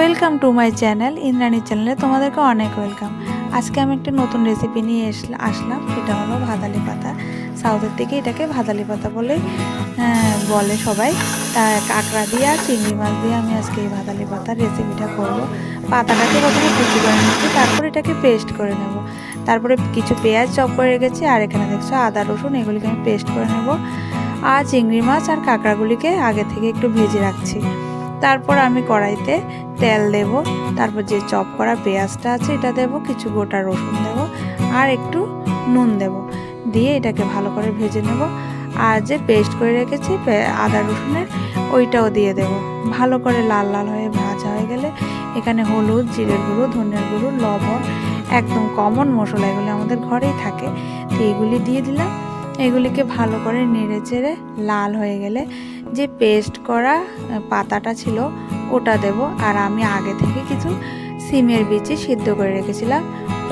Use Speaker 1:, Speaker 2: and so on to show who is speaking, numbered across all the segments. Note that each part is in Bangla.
Speaker 1: Welcome to my channel Indrani চ্যানেলে তোমাদেরকে অনেক ওয়েলকাম আজকে আমি একটা নতুন রেসিপি নিয়ে আসলাম, সেটা হলো ভাদালি পাতা। সাউথের দিকে এটাকে ভাদালি পাতা বলে বলে সবাই। তা কাঁকড়া দিয়ে আর চিংড়ি মাছ দিয়ে আমি আজকে এই ভাদালি পাতার রেসিপিটা করব। পাতাটাকে প্রথমে কুচি করে নিচ্ছি, তারপর এটাকে পেস্ট করে নেব। তারপরে কিছু পেঁয়াজ চপ করে রেখেছি, আর এখানে দেখছ আদা, রসুন, এগুলিকে আমি পেস্ট করে নেব। আর চিংড়ি মাছ আর কাঁকড়াগুলিকে আগে থেকে একটু ভেজে রাখছি। তারপর আমি কড়াইতে তেল দেব, তারপর যে চপ করা পেঁয়াজটা আছে এটা দেব, কিছু গোটা রসুন দেব আর একটু নুন দেব। দিয়ে এটাকে ভালো করে ভেজে নেব আর যে পেস্ট করে রেখেছি আদা রসুনের ওইটাও দিয়ে দেব। ভালো করে লাল লাল হয়ে ভাজা হয়ে গেলে এখানে হলুদ, জিরের গুঁড়ো ধনের গুঁড়ো, লবণ, একদম কমন মশলা এগুলো আমাদের ঘরেই থাকে। তো এগুলি দিয়ে দিলাম। এগুলিকে ভালো করে নেড়ে চেড়ে লাল হয়ে গেলে যে পেস্ট করা পাতাটা ছিল ওটা দেব। আর আমি আগে থেকে কিছু সিমের বিচি সিদ্ধ করে রেখেছিলাম।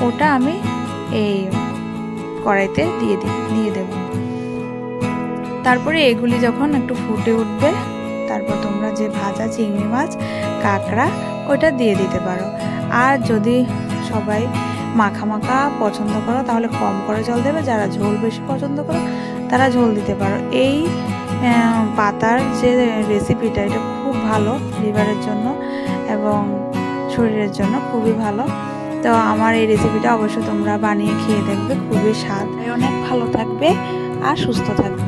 Speaker 1: ওটা আমি এই কড়াইতে দিয়ে দিয়ে দেব। তারপরে এগুলি যখন একটু ফুটে উঠবে, তারপর তোমরা যে ভাজা চিংড়ি মাছ, কাঁকড়া, ওটা দিয়ে দিতে পারো। আর যদি সবাই মাখা মাখা পছন্দ করো, তাহলে কম করে জল দেবে। যারা ঝোল বেশি পছন্দ করো, তারা ঝোল দিতে পারো। এই পাতার যে রেসিপিটা এটা খুব ভালো লিভারের জন্য এবং শরীরের জন্য খুবই ভালো। তো আমার এই রেসিপিটা অবশ্যই তোমরা বানিয়ে খেয়ে দেখবে, খুবই স্বাদ। অনেক ভালো থাকবে আর সুস্থ থাকবে।